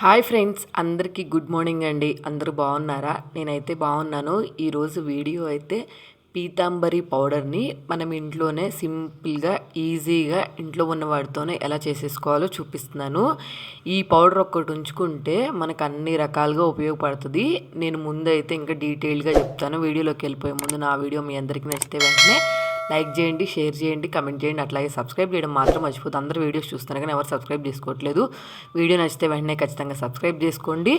Hi friends అందరికీ good morning అండి. అందరూ బాగున్నారా? నేనైతే బాగున్నాను. ఈరోజు వీడియో అయితే పీతాంబరి పౌడర్ని మనం ఇంట్లోనే సింపుల్గా ఈజీగా ఇంట్లో ఉన్న వాటితోనే ఎలా చేసేసుకోవాలో చూపిస్తున్నాను. ఈ పౌడర్ ఒక్కటి ఉంచుకుంటే మనకు అన్ని రకాలుగా ఉపయోగపడుతుంది. నేను ముందైతే ఇంకా డీటెయిల్గా చెప్తాను. వీడియోలోకి వెళ్ళిపోయే ముందు నా వీడియో మీ అందరికీ నచ్చితే వెంటనే లైక్ చేయండి షేర్ చేయండి కమెంట్ చేయండి. అట్లాగే సబ్స్క్రైబ్ చేయడం మాత్రం మర్చిపోతుంది అందరూ వీడియోస్ చూస్తున్నారు కానీ ఎవరు సబ్స్క్రైబ్ చేసుకోవట్లేదు. వీడియో నచ్చితే వెంటనే ఖచ్చితంగా సబ్స్క్రైబ్ చేసుకోండి.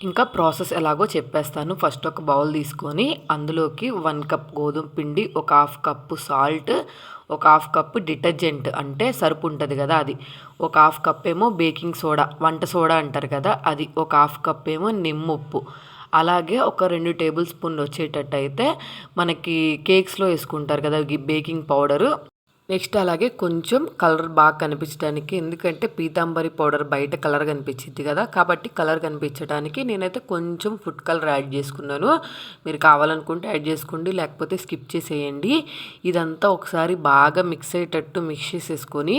ఇంకా ప్రాసెస్ ఎలాగో చెప్పేస్తాను. ఫస్ట్ ఒక బౌల్ తీసుకొని అందులోకి వన్ కప్ గోధుమ పిండి ఒక హాఫ్ కప్పు సాల్ట్ ఒక హాఫ్ కప్పు డిటర్జెంట్ అంటే సరుపు ఉంటుంది కదా అది. ఒక హాఫ్ కప్ ఏమో బేకింగ్ సోడా వంట సోడా అంటారు కదా అది. ఒక హాఫ్ కప్ ఏమో నిమ్ముప్పు అలాగే ఒక రెండు టేబుల్ స్పూన్లు వచ్చేటట్టయితే మనకి కేక్స్లో వేసుకుంటారు కదా బేకింగ్ పౌడరు. నెక్స్ట్ అలాగే కొంచెం కలర్ బాగా కనిపించడానికి ఎందుకంటే పీతాంబరి పౌడర్ బయట కలర్ కనిపించింది కదా కాబట్టి కలర్ కనిపించడానికి నేనైతే కొంచెం ఫుడ్ కలర్ యాడ్ చేసుకున్నాను. మీరు కావాలనుకుంటే యాడ్ చేసుకోండి లేకపోతే స్కిప్ చేసేయండి. ఇదంతా ఒకసారి బాగా మిక్స్ అయ్యేటట్టు మిక్స్ చేసేసుకొని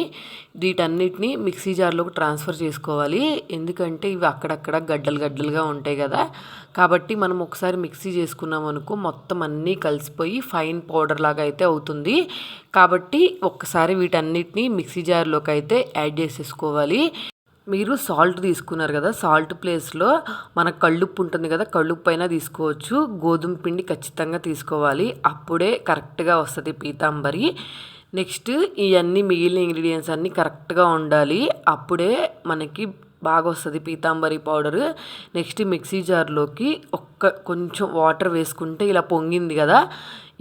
వీటన్నిటిని మిక్సీ జార్లోకి ట్రాన్స్ఫర్ చేసుకోవాలి. ఎందుకంటే ఇవి అక్కడక్కడ గడ్డలు గడ్డలుగా ఉంటాయి కదా. కాబట్టి మనం ఒకసారి మిక్సీ చేసుకున్నాం అనుకో మొత్తం అన్నీ కలిసిపోయి ఫైన్ పౌడర్ లాగా అయితే అవుతుంది. కాబట్టి ఒక్కసారి వీటన్నిటిని మిక్సీ జార్లోకి అయితే యాడ్ చేసేసుకోవాలి. మీరు సాల్ట్ తీసుకున్నారు కదా సాల్ట్ ప్లేస్లో మన కళ్ళుప్పు ఉంటుంది కదా కళ్ళుప్పు అయినా తీసుకోవచ్చు. గోధుమ పిండి ఖచ్చితంగా తీసుకోవాలి. అప్పుడే కరెక్ట్గా వస్తుంది పీతాంబరి. నెక్స్ట్ ఇవన్నీ మిగిలిన ఇంగ్రీడియంట్స్ అన్నీ కరెక్ట్గా ఉండాలి. అప్పుడే మనకి బాగా వస్తుంది పీతాంబరి పౌడర్. నెక్స్ట్ మిక్సీ జార్లోకి ఒక్క కొంచెం వాటర్ వేసుకుంటే ఇలా పొంగింది కదా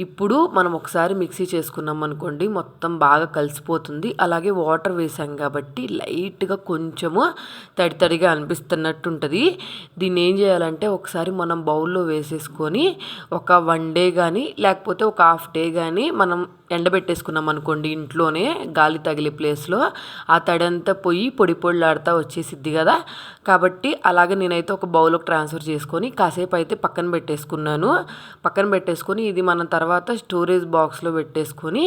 ఇప్పుడు మనం ఒకసారి మిక్సీ చేసుకున్నాం అనుకోండి మొత్తం బాగా కలిసిపోతుంది. అలాగే వాటర్ వేసాం కాబట్టి లైట్గా కొంచెము తడి తడిగా అనిపిస్తున్నట్టు ఉంటుంది దీన్ని ఏం చేయాలంటే ఒకసారి మనం బౌల్లో వేసేసుకొని ఒక వన్ డే కానీ లేకపోతే ఒక హాఫ్ డే కానీ మనం ఎండబెట్టేసుకున్నాం అనుకోండి ఇంట్లోనే గాలి తగిలే ప్లేస్లో ఆ తడంతా పోయి పొడి పొడిలాడుతూ వచ్చేసిద్ది కదా. కాబట్టి అలాగే నేనైతే ఒక బౌల్లోకి ట్రాన్స్ఫర్ చేసుకొని కాసేపు అయితే పక్కన పెట్టేసుకున్నాను. పక్కన పెట్టేసుకొని ఇది మనం తర్వాత తర్వాత స్టోరేజ్ బాక్స్లో పెట్టేసుకొని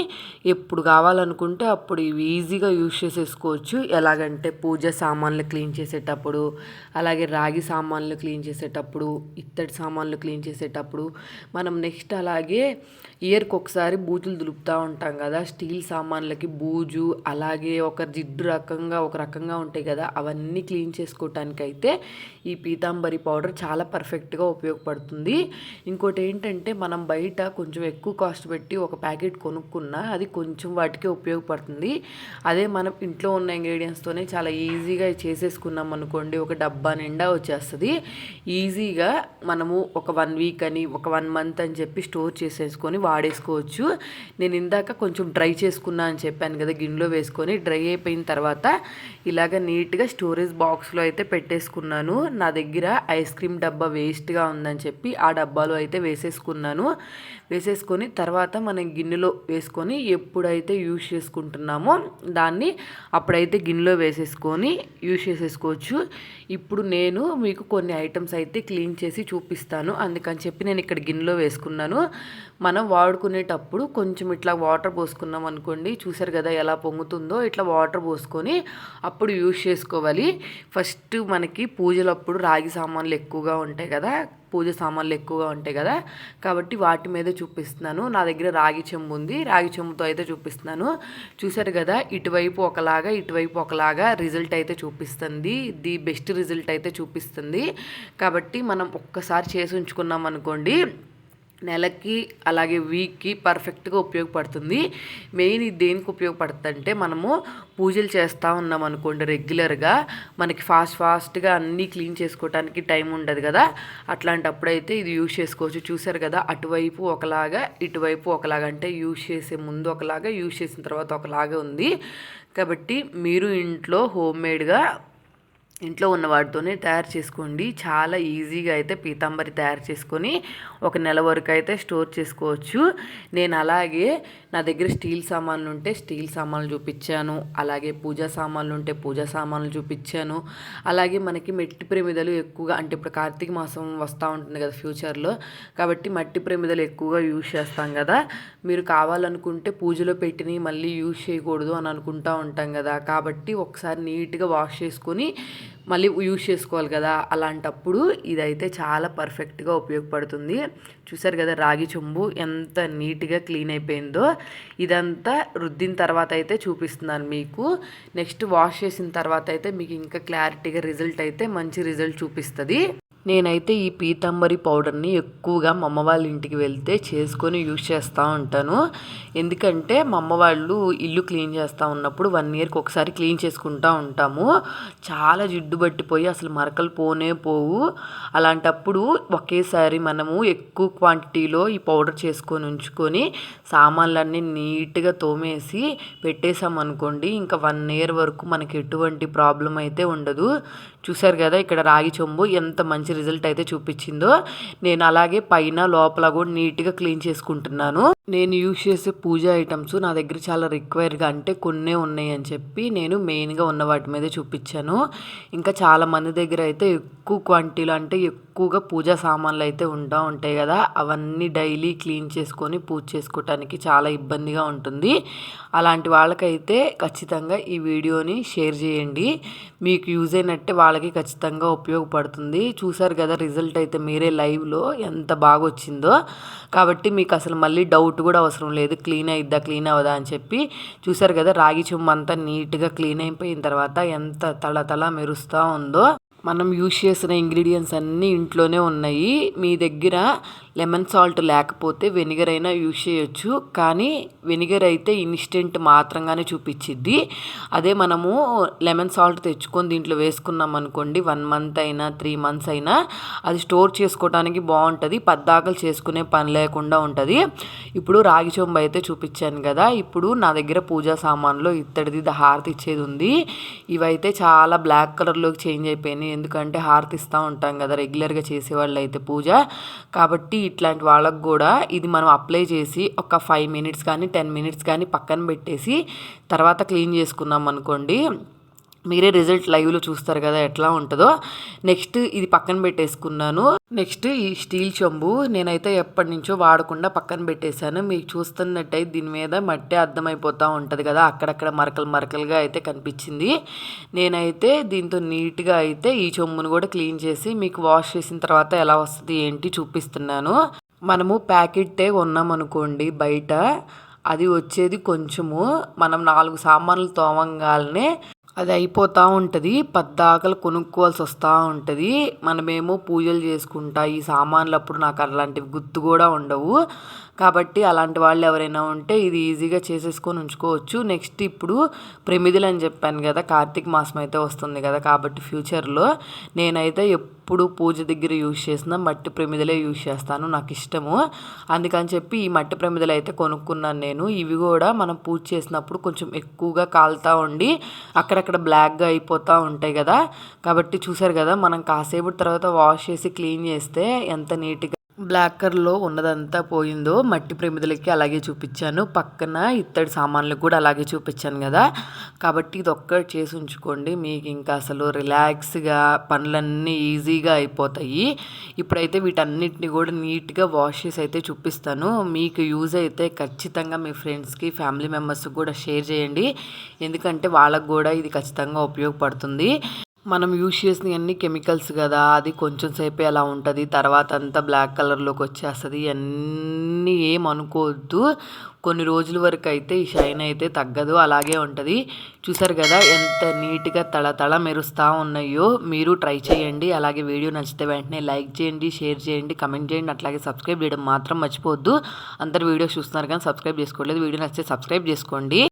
ఎప్పుడు కావాలనుకుంటే అప్పుడు ఇవి ఈజీగా యూజ్ చేసేసుకోవచ్చు. ఎలాగంటే పూజ సామాన్లు క్లీన్ చేసేటప్పుడు అలాగే రాగి సామాన్లు క్లీన్ చేసేటప్పుడు ఇత్తడి సామాన్లు క్లీన్ చేసేటప్పుడు మనం నెక్స్ట్ అలాగే ఇయర్కి ఒకసారి బూజులు దులుపుతూ ఉంటాం కదా. స్టీల్ సామాన్లకి బూజు అలాగే ఒక జిడ్డు రకంగా ఒక రకంగా ఉంటాయి కదా. అవన్నీ క్లీన్ చేసుకోవటానికైతే ఈ పీతాంబరి పౌడర్ చాలా పర్ఫెక్ట్గా ఉపయోగపడుతుంది. ఇంకోటి ఏంటంటే మనం బయట కొంచెం ఎక్కువ కాస్ట్ పెట్టి ఒక ప్యాకెట్ కొనుక్కున్నా అది కొంచెం వాటికే ఉపయోగపడుతుంది. అదే మనం ఇంట్లో ఉన్న ఇంగ్రీడియంట్స్తోనే చాలా ఈజీగా చేసేసుకున్నాం అనుకోండి ఒక డబ్బా నిండా వచ్చేస్తుంది. ఈజీగా మనము ఒక వన్ వీక్ అని ఒక వన్ మంత్ అని చెప్పి స్టోర్ చేసేసుకొని వాడేసుకోవచ్చు. నేను ఇందాక కొంచెం డ్రై చేసుకున్నా అని చెప్పాను కదా గిన్నెలో వేసుకొని డ్రై అయిపోయిన తర్వాత ఇలాగ నీట్గా స్టోరేజ్ బాక్స్లో అయితే పెట్టేసుకున్నాను. నా దగ్గర ఐస్ క్రీమ్ డబ్బా వేస్ట్గా ఉందని చెప్పి ఆ డబ్బాలో అయితే వేసేసుకున్నాను. వేసే వేసేసుకొని తర్వాత మనం గిన్నెలో వేసుకొని ఎప్పుడైతే యూజ్ చేసుకుంటున్నామో దాన్ని అప్పుడైతే గిన్నెలో వేసేసుకొని యూజ్ చేసేసుకోవచ్చు. ఇప్పుడు నేను మీకు కొన్ని ఐటమ్స్ అయితే క్లీన్ చేసి చూపిస్తాను. అందుకని చెప్పి నేను ఇక్కడ గిన్నెలో వేసుకున్నాను. మనం వాడుకునేటప్పుడు కొంచెం ఇట్లా వాటర్ పోసుకున్నాం అనుకోండి చూసారు కదా ఎలా పొంగుతుందో ఇట్లా వాటర్ పోసుకొని అప్పుడు యూజ్ చేసుకోవాలి. ఫస్ట్ మనకి పూజలప్పుడు రాగి సామాన్లు ఎక్కువగా ఉంటాయి కదా పూజ సామాన్లు ఎక్కువగా ఉంటాయి కదా. కాబట్టి వాటి మీద చూపిస్తున్నాను. నా దగ్గర రాగి చెంబు ఉంది. రాగి చెంబుతో అయితే చూపిస్తున్నాను. చూశారు కదా ఇటువైపు ఒకలాగా ఇటువైపు ఒకలాగా రిజల్ట్ అయితే చూపిస్తుంది. ది బెస్ట్ రిజల్ట్ అయితే చూపిస్తుంది. కాబట్టి మనం ఒక్కసారి చేసి ఉంచుకున్నాం అనుకోండి నెలకి అలాగే వీక్కి పర్ఫెక్ట్గా ఉపయోగపడుతుంది. మెయిన్ ఇది దేనికి ఉపయోగపడుతుంది అంటే మనము పూజలు చేస్తూ ఉన్నాం అనుకోండి రెగ్యులర్గా మనకి ఫాస్ట్ ఫాస్ట్గా అన్నీ క్లీన్ చేసుకోవడానికి టైం ఉండదు కదా. అట్లాంటప్పుడైతే ఇది యూజ్ చేసుకోవచ్చు. చూసారు కదా అటువైపు ఒకలాగా ఇటువైపు ఒకలాగా అంటే యూజ్ చేసే ముందు ఒకలాగా యూజ్ చేసిన తర్వాత ఒకలాగా ఉంది. కాబట్టి మీరు ఇంట్లో హోమ్ మేడ్గా ఇంట్లో ఉన్న వాటితోనే తయారు చేసుకోండి. చాలా ఈజీగా అయితే పీతాంబరి తయారు చేసుకొని ఒక నెల వరకు అయితే స్టోర్ చేసుకోవచ్చు. నేను అలాగే నా దగ్గర స్టీల్ సామాన్లు ఉంటే స్టీల్ సామాన్లు చూపించాను. అలాగే పూజా సామాన్లు ఉంటే పూజా సామాన్లు చూపించాను. అలాగే మనకి మట్టి ప్రమిదలు ఎక్కువగా అంటే ఇప్పుడు కార్తీక మాసం వస్తూ ఉంటుంది కదా ఫ్యూచర్లో. కాబట్టి మట్టి ప్రమిదలు ఎక్కువగా యూజ్ చేస్తాం కదా. మీరు కావాలనుకుంటే పూజలో పెట్టినవి మళ్ళీ యూజ్ చేయకూడదు అని అనుకుంటూ ఉంటాం కదా. కాబట్టి ఒకసారి నీట్గా వాష్ చేసుకొని మళ్ళీ యూజ్ చేసుకోవాలి కదా అలాంటప్పుడు ఇదైతే చాలా పర్ఫెక్ట్గా ఉపయోగపడుతుంది. చూసారు కదా రాగి చెంబు ఎంత నీట్గా క్లీన్ అయిపోయిందో. ఇదంతా రుద్దిన తర్వాత అయితే చూపిస్తున్నాను మీకు. నెక్స్ట్ వాష్ చేసిన తర్వాత అయితే మీకు ఇంకా క్లారిటీగా రిజల్ట్ అయితే మంచి రిజల్ట్ చూపిస్తుంది. నేనైతే ఈ పీతాంబరి పౌడర్ని ఎక్కువగా మా అమ్మ వాళ్ళ ఇంటికి వెళ్తే చేసుకొని యూజ్ చేస్తూ ఉంటాను. ఎందుకంటే మా అమ్మ వాళ్ళు ఇల్లు క్లీన్ చేస్తూ ఉన్నప్పుడు వన్ ఇయర్కి ఒకసారి క్లీన్ చేసుకుంటూ ఉంటాము. చాలా జిడ్డు పట్టిపోయి అసలు మరకలు పోనే పోవు. అలాంటప్పుడు ఒకేసారి మనము ఎక్కువ క్వాంటిటీలో ఈ పౌడర్ చేసుకొని ఉంచుకొని సామాన్లన్నీ నీట్గా తోమేసి పెట్టేసామనుకోండి ఇంకా వన్ ఇయర్ వరకు మనకి ఎటువంటి ప్రాబ్లం అయితే ఉండదు. చూసారు కదా ఇక్కడ రాగి చెంబు ఎంత మంచి రిజల్ట్ అయితే చూపించిందో. నేను అలాగే పైన లోపల కూడా నీట్గా క్లీన్ చేసుకుంటున్నాను. నేను యూజ్ చేసే పూజ ఐటమ్స్ నా దగ్గర చాలా రిక్వైర్గా అంటే కొన్నే ఉన్నాయి అని చెప్పి నేను మెయిన్గా ఉన్న వాటి మీదే చూపించాను. ఇంకా చాలా మంది దగ్గర అయితే ఎక్కువ క్వాంటిటీలో అంటే ఎక్కువగా పూజా సామాన్లు అయితే ఉంటా ఉంటాయి కదా అవన్నీ డైలీ క్లీన్ చేసుకొని పూజ చేసుకోవటానికి చాలా ఇబ్బందిగా ఉంటుంది. అలాంటి వాళ్ళకైతే ఖచ్చితంగా ఈ వీడియోని షేర్ చేయండి. మీకు యూజ్ అయినట్టే వాళ్ళకి ఖచ్చితంగా ఉపయోగపడుతుంది. చూసారు కదా రిజల్ట్ అయితే మీరే లైవ్లో ఎంత బాగా వచ్చిందో కాబట్టి మీకు అసలు మళ్ళీ డౌట్ కూడా అవసరం లేదు. క్లీన్ అయిద్దా క్లీన్ అవ్వదా అని చెప్పి చూసారు కదా రాగి చెమ్మ అంతా నీట్గా క్లీన్ అయిపోయిన తర్వాత ఎంత తల తల మెరుస్తూ ఉందో. మనం యూజ్ చేసిన ఇంగ్రీడియంట్స్ అన్నీ ఇంట్లోనే ఉన్నాయి. మీ దగ్గర లెమన్ సాల్ట్ లేకపోతే వెనిగర్ అయినా యూజ్ చేయొచ్చు. కానీ వెనిగర్ అయితే ఇన్స్టెంట్ మాత్రంగానే చూపించిద్ది. అదే మనము లెమన్ సాల్ట్ తెచ్చుకొని దీంట్లో వేసుకున్నాం అనుకోండి వన్ మంత్ అయినా త్రీ మంత్స్ అయినా అది స్టోర్ చేసుకోవడానికి బాగుంటుంది. పద్దాకలు చేసుకునే పని లేకుండా ఉంటుంది. ఇప్పుడు రాగి చొంబ అయితే చూపించాను కదా. ఇప్పుడు నా దగ్గర పూజా సామాన్లో ఇత్తడిది హారతి ఇచ్చేది ఉంది. ఇవైతే చాలా బ్లాక్ కలర్లోకి చేంజ్ అయిపోయినాయి. ఎందుకంటే హారతి ఇస్తూ ఉంటాం కదా రెగ్యులర్గా చేసేవాళ్ళు అయితే పూజ. కాబట్టి ఇట్లాంటి వాళ్ళకు కూడా ఇది మనం అప్లై చేసి ఒక ఫైవ్ మినిట్స్ కానీ టెన్ మినిట్స్ కానీ పక్కన పెట్టేసి తర్వాత క్లీన్ చేసుకున్నాం అనుకోండి మీరే రిజల్ట్ లైవ్లో చూస్తారు కదా ఎట్లా ఉంటుందో. నెక్స్ట్ ఇది పక్కన పెట్టేసుకున్నాను. నెక్స్ట్ ఈ స్టీల్ చెంబు నేనైతే ఎప్పటి నుంచో వాడకుండా పక్కన పెట్టేశాను. మీకు చూస్తున్నట్టయితే దీని మీద మట్టి అర్థమైపోతూ ఉంటుంది కదా అక్కడక్కడ మరకలు మరకలుగా అయితే కనిపించింది. నేనైతే దీంతో నీట్గా అయితే ఈ చెంబును కూడా క్లీన్ చేసి మీకు వాష్ చేసిన తర్వాత ఎలా వస్తుంది ఏంటి చూపిస్తున్నాను. మనము ప్యాకెట్టే కొన్నామనుకోండి బయట. అది వచ్చేది కొంచెము మనం నాలుగు సామాన్లు తోమంగానే అది అయిపోతూ ఉంటుంది. పద్దాకలు కొనుక్కోవాల్సి వస్తూ ఉంటుంది. మనమేమో పూజలు చేసుకుంటా ఈ సామాన్లు అప్పుడు నాకు అలాంటివి గుర్తు కూడా ఉండవు. కాబట్టి అలాంటి వాళ్ళు ఎవరైనా ఉంటే ఇది ఈజీగా చేసేసుకొని ఉంచుకోవచ్చు. నెక్స్ట్ ఇప్పుడు ప్రమిదలు అని చెప్పాను కదా కార్తీక మాసం అయితే వస్తుంది కదా కాబట్టి ఫ్యూచర్లో నేనైతే ఎప్పుడు పూజ దగ్గర యూజ్ చేసిన మట్టి ప్రమిదలే యూజ్ చేస్తాను నాకు ఇష్టము. అందుకని చెప్పి ఈ మట్టి ప్రమిదలు అయితే కొనుక్కున్నాను నేను. ఇవి కూడా మనం పూజ చేసినప్పుడు కొంచెం ఎక్కువగా కాలుతూ ఉండి అక్కడక్కడ బ్లాక్గా అయిపోతూ ఉంటాయి కదా. కాబట్టి చూసారు కదా మనం కాసేపు తర్వాత వాష్ చేసి క్లీన్ చేస్తే ఎంత నీట్గా బ్లాక్ కలర్లో ఉన్నదంతా పోయిందో మట్టి ప్రమిదలకి అలాగే చూపించాను. పక్కన ఇత్తడి సామాన్లకు కూడా అలాగే చూపించాను కదా. కాబట్టి ఇది ఒక్కటి చేసి ఉంచుకోండి. మీకు ఇంకా అసలు రిలాక్స్గా పనులన్నీ ఈజీగా అయిపోతాయి. ఇప్పుడైతే వీటన్నిటిని కూడా నీట్గా వాష్ చేసి అయితే చూపిస్తాను. మీకు యూజ్ అయితే ఖచ్చితంగా మీ ఫ్రెండ్స్కి ఫ్యామిలీ మెంబర్స్కి కూడా షేర్ చేయండి. ఎందుకంటే వాళ్ళకు కూడా ఇది ఖచ్చితంగా ఉపయోగపడుతుంది. మనం యూజ్ చేసిన అన్ని కెమికల్స్ కదా అది కొంచెం సేపే అలా ఉంటుంది. తర్వాత అంతా బ్లాక్ కలర్లోకి వచ్చేస్తుంది. అన్నీ ఏం అనుకోవద్దు. కొన్ని రోజుల వరకు అయితే ఈ షైన్ అయితే తగ్గదు అలాగే ఉంటుంది. చూసారు కదా ఎంత నీట్గా తళ తళ మెరుస్తూ ఉన్నాయో. మీరు ట్రై చేయండి. అలాగే వీడియో నచ్చితే వెంటనే లైక్ చేయండి షేర్ చేయండి కమెంట్ చేయండి. అట్లాగే సబ్స్క్రైబ్ చేయడం మాత్రం మర్చిపోవద్దు. అందరు వీడియో చూస్తున్నారు కానీ సబ్స్క్రైబ్ చేసుకోలేదు వీడియో నచ్చితే సబ్స్క్రైబ్ చేసుకోండి.